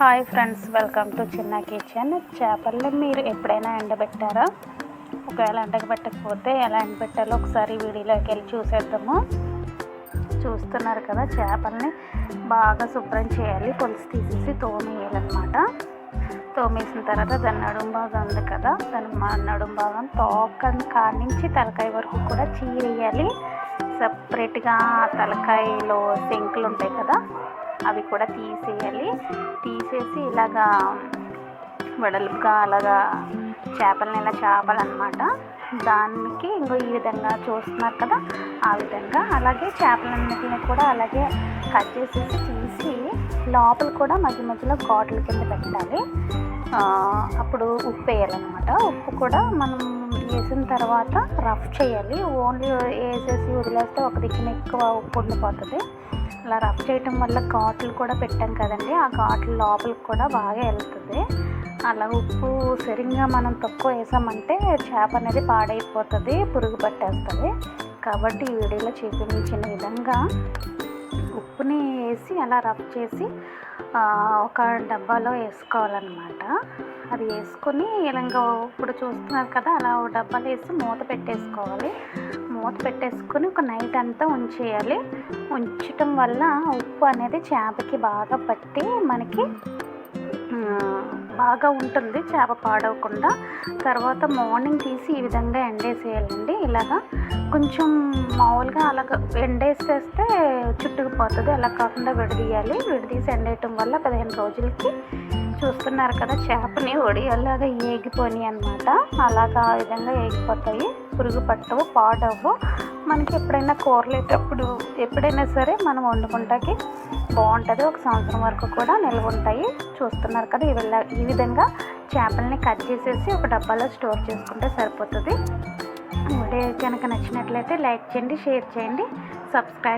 Hi friends welcome to చిన్న kitchen. చేపల్ని మీరు ఎప్పుడైనా ఎండబెట్టారా? ఒకవేళ ఎండబెట్టకపోతే ఎలా ఎండబెట్టాలో ఒకసారి వీడియోలోకి వెళ్ళి చూసేద్దాము. చూస్తున్నారు కదా చేపల్ని బాగా శుభ్రం చేయాలి. పులుసు తీసేసి తోమేయాలన్నమాట తోమేసిన తర్వాత దాని నడుము భాగం ఉంది కదా దాని మా నడుము భాగం తోక కాడి నుంచి తలకాయ వరకు కూడా చీరేయాలి. సపరేట్గా తలకాయలో శంకులు ఉంటాయి కదా అవి కూడా తీసేయాలి. తీసేసి ఇలాగా వెడల్పుగా అలాగా చేపలని ఇలా చేపలన్నమాట. దానికి ఇంకో ఈ విధంగా చూస్తున్నారు కదా ఆ విధంగా. అలాగే చేపలన్నిటిని కూడా అలాగే కట్ చేసేసి తీసి లోపల కూడా మధ్య మధ్యలో ఘాట్ల కింద పెట్టాలి. అప్పుడు ఉప్పు వేయాలన్నమాట. ఉప్పు కూడా మనం వేసిన తర్వాత రఫ్ చేయాలి. ఓన్లీ వేసేసి వదిలేస్తే ఒక దిక్కున ఎక్కువ ఉప్పు ఉండిపోతుంది. అలా రఫ్ చేయటం వల్ల ఘాట్లు కూడా పెట్టాం కదండి. ఆ ఘాట్లు లోపలికి కూడా బాగా వెళ్తుంది. అలా ఉప్పు సరిగ్గా మనం తక్కువ వేసామంటే చేప అనేది పాడైపోతుంది పురుగు పట్టేస్తుంది. కాబట్టి ఈ వీడియోలో చూపించిన విధంగా ఉప్పుని వేసి అలా రబ్ చేసి ఒక డబ్బాలో వేసుకోవాలన్నమాట. అది వేసుకొని ఇలాగ ఇప్పుడు చూస్తున్నారు కదా అలా ఒక డబ్బాలో వేసి మూత పెట్టేసుకోవాలి. మూత పెట్టేసుకొని ఒక నైట్ అంతా ఉంచేయాలి. ఉంచటం వల్ల ఉప్పు అనేది చేపకి బాగా పట్టి మనకి బాగా ఉంటుంది చేప పాడవకుండా. తర్వాత మార్నింగ్ తీసి ఈ విధంగా ఎండేసేయాలండి. ఇలాగా కొంచెం మామూలుగా అలాగ ఎండేసేస్తే చుట్టుకుపోతుంది. అలా కాకుండా విడదీయాలి. విడదీసి ఎండేయటం వల్ల పదిహేను రోజులకి చూస్తున్నారు కదా చేపని ఒడియలాగా ఏగిపోయినాయి అనమాట అలాగా ఆ విధంగా ఏగిపోతాయి. పురుగు పట్టవు పాడవు. మనకి ఎప్పుడైనా కూరలేటప్పుడు ఎప్పుడైనా సరే మనం వండుకుంటాకి బాగుంటుంది. ఒక సంవత్సరం వరకు కూడా నిల్వ ఉంటాయి చూస్తున్నారు కదా ఈ ఈ విధంగా చేపల్ని కట్ చేసేసి ఒక డబ్బాలో స్టోర్ చేసుకుంటే సరిపోతుంది. వీడియో కనుక నచ్చినట్లయితే లైక్ చేయండి షేర్ చేయండి సబ్స్క్రైబ్